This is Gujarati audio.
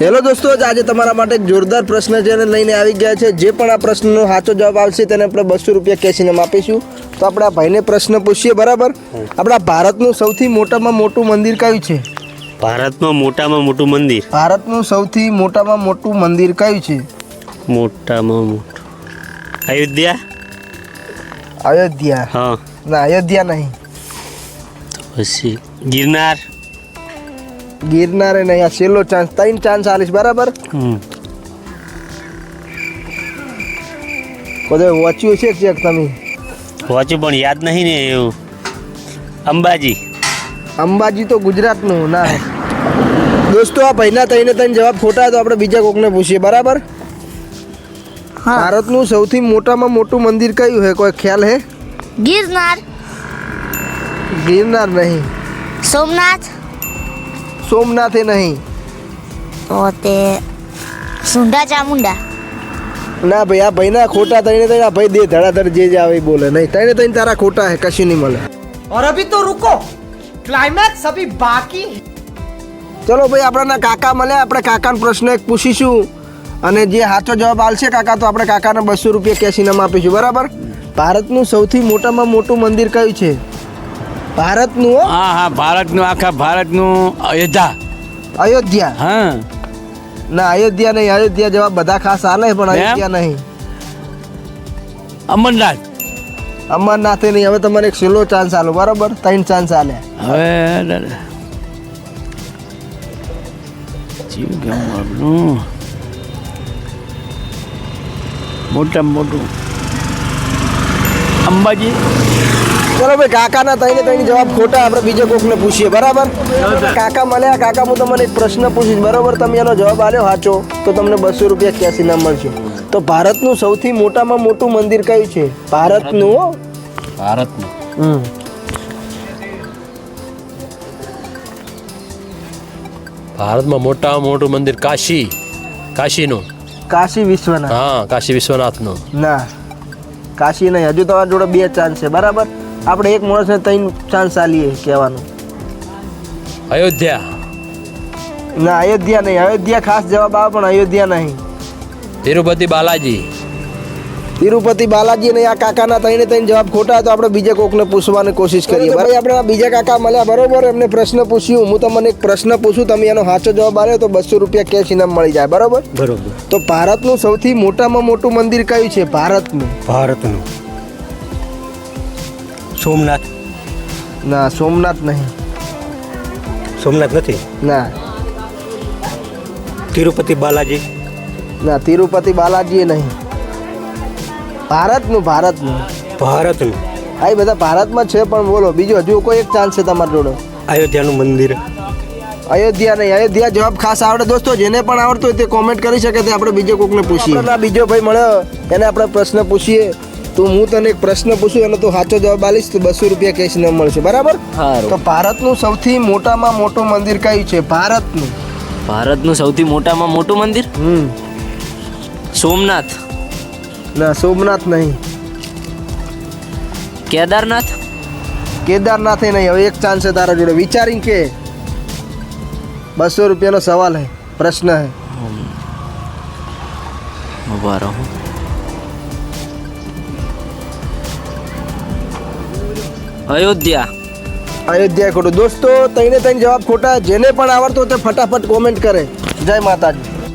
હેલો દોસ્તો આજે તમારા માટે એક જોરદાર પ્રશ્ન છે અને લઈને આવી ગયા છે. જે પણ આ પ્રશ્નનો સાચો જવાબ આવશે તેને આપણે બસો રૂપિયા કેસીને આપીશું. તો આપણે આ ભાઈને પ્રશ્ન પૂછીએ બરાબર? આપણા ભારતનું સૌથી મોટામાં મોટું મંદિર કયું છે? ભારતમાં મોટામાં મોટું મંદિર? ભારતનું સૌથી મોટામાં મોટું મંદિર કયું છે? મોટામાં મોટું. અયોધ્યા? અયોધ્યા. હા. ના અયોધ્યા નહીં. પછી ગિરનાર? ગિરનારે ને અહીંયા છેલ્લો ચાન્સ ત્રણ ચાન્સ આલીશ બરાબર. બધે વાંચ્યું છે ચેક તમે? વાંચ્યું પણ યાદ નહીં ને એવું. અંબાજી. અંબાજી તો ગુજરાતનું ના. દોસ્તો આ ભાઈના તઈને તઈને જવાબ ખોટા તો આપણે બીજા કોકને પૂછીએ બરાબર? ભારતનું સૌથી મોટામાં મોટું મંદિર કયું હે કોઈ ખ્યાલ હે ગિરનાર. ગિરનાર નહીં. સોમનાથ. સોમનાથે નહીં તો તે સુંઢા ચામુંડા ના ભાઈ આ ભાઈના ખોટા ત્રણે ત્રણ આ ભાઈ દે ધડાધડ જે જે આવે એ બોલે નહીં ત્રણે ત્રણ તારા ખોટા હે કશું નહીં મળે और अभी तो रुको क्लाइमैक्स अभी बाकी है ચલો ભાઈ આપણાના કાકા મળ્યા આપણે કાકાનો પ્રશ્ન એક પૂછીશું અને જે સાચો જવાબ આવશે કાકા તો આપણે કાકાને બસો રૂપિયા કેશ ઇનામ આપીશું બરાબર ભારતનું સૌથી મોટામાં મોટું મંદિર કયું છે ભારતનું હો? હા હા ભારતનું આખા ભારતનું અયોધ્યા. અયોધ્યા? હા. ના અયોધ્યા નહીં અયોધ્યા જેવા બધા ખાસ આલે પણ એમ? અયોધ્યા નહીં. અમરનાથ. અમરનાથે નહીં હવે તમારે એક છેલ્લો ચાન્સ આલો બરાબર? ત્રણ ચાન્સ આલે હવે દાદા. જીવ કેમ આપણું મોટામાં મોટું. અંબાજી. ચલો ભાઈ કાકાના તઈને તઈને જવાબ ખોટા આપણે બીજા કોકને પૂછીએ બરાબર? કાકા મળ્યા કાકા હું તમને એક પ્રશ્ન પૂછીશ બરાબર? તમે એનો જવાબ આલ્યો સાચો તો તમને બસો રૂપિયા ઇનામ મળશે. તો ભારતનું સૌથી મોટામાં મોટું મંદિર કયું છે? ભારતનું ભારતનું. હમ. ભારતમાં મોટામાં મોટું મંદિર કાશી. કાશીનું. કાશી વિશ્વનાથ. હા કાશી વિશ્વનાથનું. ના. કાશી નહીં હજુ તમારા જોડે બે ચાન્સ છે બરાબર? આપણે એક માણસને ત્રણ ચાન્સ આલીએ કહેવાનું. અયોધ્યા. ના અયોધ્યા નહીં. અયોધ્યા ખાસ જવાબ આવે પણ અયોધ્યા નહીં. તિરુપતિ બાલાજી. તિરુપતિ બાલાજી અને આ કાકાના ત્રણે ત્રણ જવાબ ખોટા તો આપણે બીજા કોકને પૂછવાની કોશિશ કરીએ. ભાઈ આપણે બીજા કાકા મળ્યા. બરોબર એમને પ્રશ્ન પૂછ્યું. હું તમને એક પ્રશ્ન પૂછું. તમે એનો સાચો જવાબ આવ્યો તો બસો રૂપિયા કેશ ઇનામ મળી જાય. બરોબર? બરોબર. તો ભારતનું સૌથી મોટામાં મોટું મંદિર કયું છે? ભારતનું. ભારતનું. સોમનાથ? ના સોમનાથ નહીં. સોમનાથ નથી? ના. તિરુપતિ બાલાજી? ના તિરુપતિ બાલાજી નહીં. ભારતનું ભારતનું. ભારતનું? આ એ બધા ભારતમાં છે પણ બોલો બીજું હજુ કોઈ એક ચાન્સ છે તમારી જોડે? અયોધ્યાનું મંદિર. અયોધ્યા નહીં અયોધ્યા જવાબ ખાસ આવડે. દોસ્તો જેને પણ આવડતો હોય તે કોમેન્ટ કરી શકે તે આપણે બીજો કોકને પૂછીએ. બીજો ભાઈ મળ્યો એને આપણે પ્રશ્ન પૂછીએ. તો હું તને એક પ્રશ્ન પૂછું એનો તું સાચો જવાબ આલીશ તો બસો રૂપિયા કેશ ન મળશે બરાબર? તો ભારતનું સૌથી મોટામાં મોટું મંદિર કયું છે? ભારતનું. ભારતનું સૌથી મોટામાં મોટું મંદિર? હમ. સોમનાથ. ના સોમનાથ નહીં. કેદારનાથ? કેદારનાથે નહીં હવે એક ચાન્સ છે તારા જોડે. વિચારીને કે. બસો રૂપિયાનો સવાલ હે પ્રશ્ન હે. ઊભા અયોધ્યા. અયોધ્યા ખોટું. દોસ્તો, તઈને તઈને જવાબ ખોટા. જેને પણ આવડતો તે ફટાફટ કોમેન્ટ કરે. જય માતાજી.